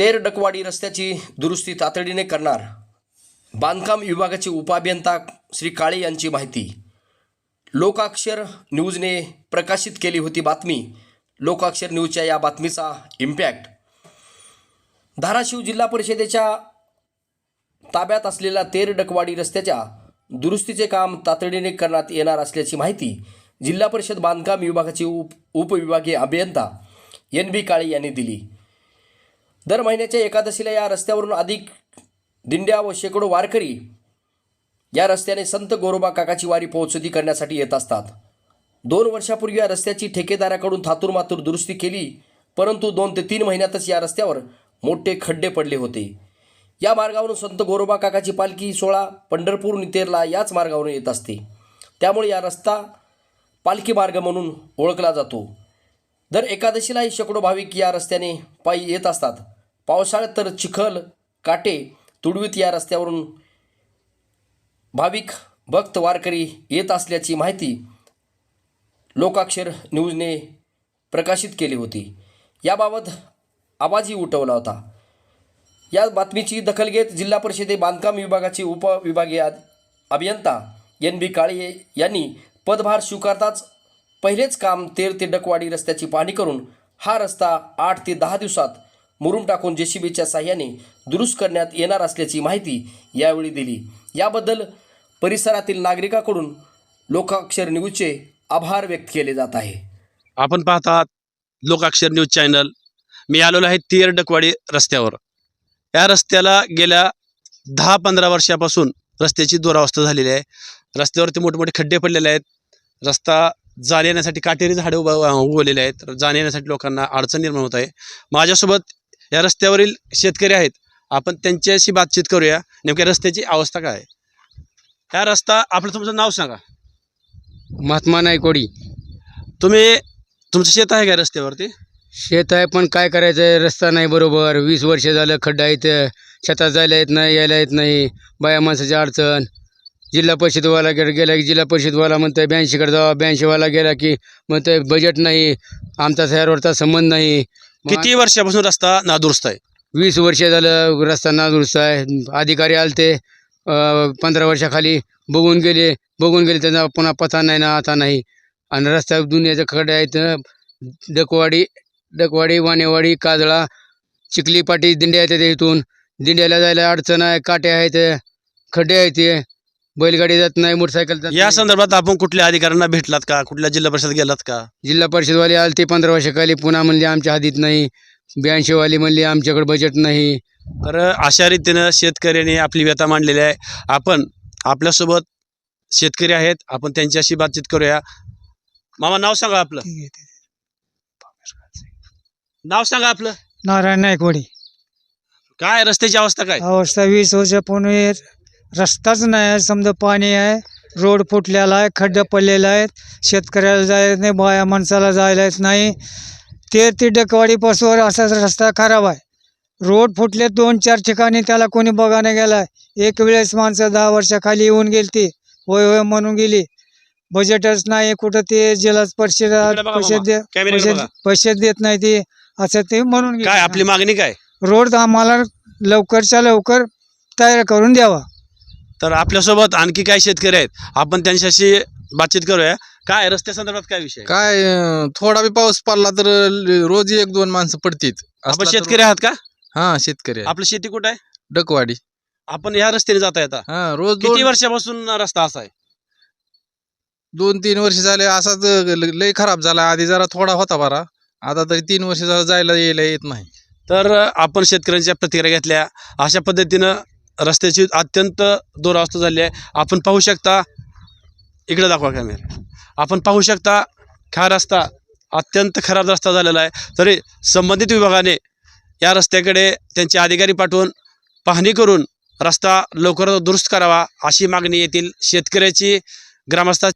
तेर डकवाडी रस्त्याची दुरुस्ती तातडीने करणार. बांधकाम विभागाचे उपअभियंता श्री काळे यांची माहिती. लोकाक्षर न्यूजने प्रकाशित केली होती बातमी. लोकाक्षर न्यूजच्या या बातमीचा इम्पॅक्ट. धाराशिव जिल्हा परिषदेच्या ताब्यात असलेल्या तेर डकवाडी रस्त्याच्या दुरुस्तीचे काम तातडीने करण्यात येणार असल्याची माहिती जिल्हा परिषद बांधकाम विभागाचे उप उपविभागीय अभियंता एन बी काळे यांनी दिली. दर महिन्याच्या एकादशीला या रस्त्यावरून अधिक दिंड्या व शेकडो वारकरी या रस्त्याने संत गोरोबा काकाची वारी पोहोचती करण्यासाठी येत असतात. दोन वर्षापूर्वी या रस्त्याची ठेकेदाराकडून थातूरमातूर दुरुस्ती केली परंतु दोन ते तीन महिन्यातच या रस्त्यावर मोठे खड्डे पडले होते. या मार्गावरून संत गोरोबा काकाची पालखी सोळा पंढरपूर नितेरला याच मार्गावरून येत असते. त्यामुळे या रस्ता पालखी मार्ग म्हणून ओळखला जातो. दर एकादशीलाही शेकडो भाविक या रस्त्याने पायी येत असतात. पावसाळ्यात तर चिखल काटे तुडवीत या रस्त्यावरून भाविक भक्त वारकरी येत असल्याची माहिती लोकाक्षर न्यूजने प्रकाशित केली होती. याबाबत आवाजही उठवला होता. या बातमीची दखल घेत जिल्हा परिषदे बांधकाम विभागाचे उपविभागीय अभियंता एन बी काळे यांनी पदभार स्वीकारताच पहिलेच काम तेर ते डकवाडी रस्त्याची पाहणी करून हा रस्ता आठ ते दहा दिवसात मुरुम टाकून जेसीबीच्या साह्याने दुरुस्त करण्यात येणार असल्याची माहिती यावेळी दिली. याबद्दल परिसरातील नागरिकाकडून लोकाक्षर न्यूजचे आभार व्यक्त केले जात आहे. आपण पाहतात लोकाक्षर न्यूज चॅनल. मी आलेलो आहे तेर डकवाडी रस्त्यावर. या रस्त्याला गेल्या दहा पंधरा वर्षापासून रस्त्याची दुरावस्था झालेली आहे. रस्त्यावरती मोठमोठे खड्डे पडलेले आहेत. रस्ता जाण्या येण्यासाठी काटेरी झाडे उभा उगवलेले आहेत. जाण्या येण्यासाठी लोकांना अडचण निर्माण होत आहे. माझ्यासोबत या रस्त्यावरील शेतकरी आहेत. आपण त्यांच्याशी बातचीत करूया. नेमक्या रस्त्याची अवस्था काय आहे? ह्या रस्ता आपलं तुमचं नाव सांगा. महात्मा नायकोडी. तुम्ही तुमचं शेत आहे का रस्त्यावरती? शेत आहे पण काय करायचं आहे? रस्ता नाही बरोबर. वीस वर्ष झालं खड्डा इथं शेतात जायला येत नाही यायला येत नाही. बाया माणसाची अडचण. जिल्हा परिषदवाला गे गेला की जिल्हा परिषदवाला म्हणतोय ब्याऐंशीकडे जावा ब्याऐंशीवाला गेला की म्हणतोय बजेट नाही आमचा शहरावरचा संबंध नाही. किती वर्षापासून रस्ता नादुरुस्त आहे? वीस वर्ष झालं रस्ता नादुरुस्त आहे. अधिकारी आलते अं, पंधरा वर्षाखाली बघून गेले. बघून गेले त्यांना पुन्हा पता नाही ना आता नाही. आणि रस्त्यावर दुनियाचं खड्डे आहेत. डकवाडी डकवाडी वानेवाडी काजळा चिखली पाटी दिंड्या आहेत इथून. दिंड्याला जायला अडचण आहे काटे आहेत खड्डे आहेत. ते बैलगाडी जात नाही मोटरसायकल जात या नाही. संदर्भात आपण कुठल्या अधिकाऱ्यांना भेटलात का? कुठल्या जिल्हा परिषद गेलात का? जिल्हा परिषदवाले आले ते पंधरा वर्षाखाली पुन्हा म्हणले आमच्या हातीत नाही. ब्याऐंशीवाली म्हणली आमच्याकडे बजेट नाही. तर अशा रीतीनं शेतकऱ्यांनी आपली व्यथा मांडलेली आहे. आपण आपल्यासोबत शेतकरी आहेत आपण त्यांच्याशी बातचीत करूया. मामा नाव सांगा आपलं. नाव सांगा आपलं. नारायण नायकवाडी. काय रस्त्याची अवस्था काय? अवस्था वीस वर्षापूर्वी रस्ताच नाही आहे समजा पाणी आहे रोड फुटलेला आहे खड्डे पडलेले आहेत शेतकऱ्याला जायला येत नाही बाया माणसाला जायला येत नाही ते ते डकवाडीपासून असा रस्ता खराब आहे रोड फुटले दोन चार ठिकाणी त्याला कोणी बघायला गेला एक वेळेस माणसं दहा वर्षाखाली येऊन गेली ती होय होय म्हणून गेली बजेटच नाही कुठं ते जिल्हा परिषद पैसे. दे पैसे. पैसे देत नाही ते असं ते म्हणून. काय आपली मागणी काय रोड आम्हाला लवकरच्या लवकर तयार करून द्यावा तर आपल्यासोबत आणखी काय शेतकरी आहेत. आपण त्यांच्याशी बातचीत करूया. काय रस्त्या संदर्भात काय विषय? काय अं, थोडा बी पाऊस पडला तर ल- रोज एक दोन माणसं पडतील आपण शेतकरी आहात का? हा शेतकरी आहे. आपलं शेती कुठं आहे? डकवाडी. आपण या रस्त्याने जाता येता हा रोज किती दोन वर्षापासून रस्ता असा आहे? दोन तीन वर्ष झाले असाच ल- लय खराब झाला. आधी जरा थोडा होता बरा. आता तरी तीन वर्ष झालं जायला यायला येत नाही. तर आपण शेतकऱ्यांच्या प्रतिक्रिया घेतल्या. अशा पद्धतीनं रस्त्याची अत्यंत दुरावस्था झाली आहे. आपण पाहू शकता इकडे दाखवा कॅमेरा आपण पाहू शकता हा रस्ता अत्यंत खराब रस्ता झालेला आहे. तरी संबंधित विभागाने या रस्त्याकडे त्यांचे अधिकारी पाठवून पाहणी करून रस्ता लवकर दुरुस्त करावा अशी मागणी येथील शेतकऱ्याची ग्रामस्था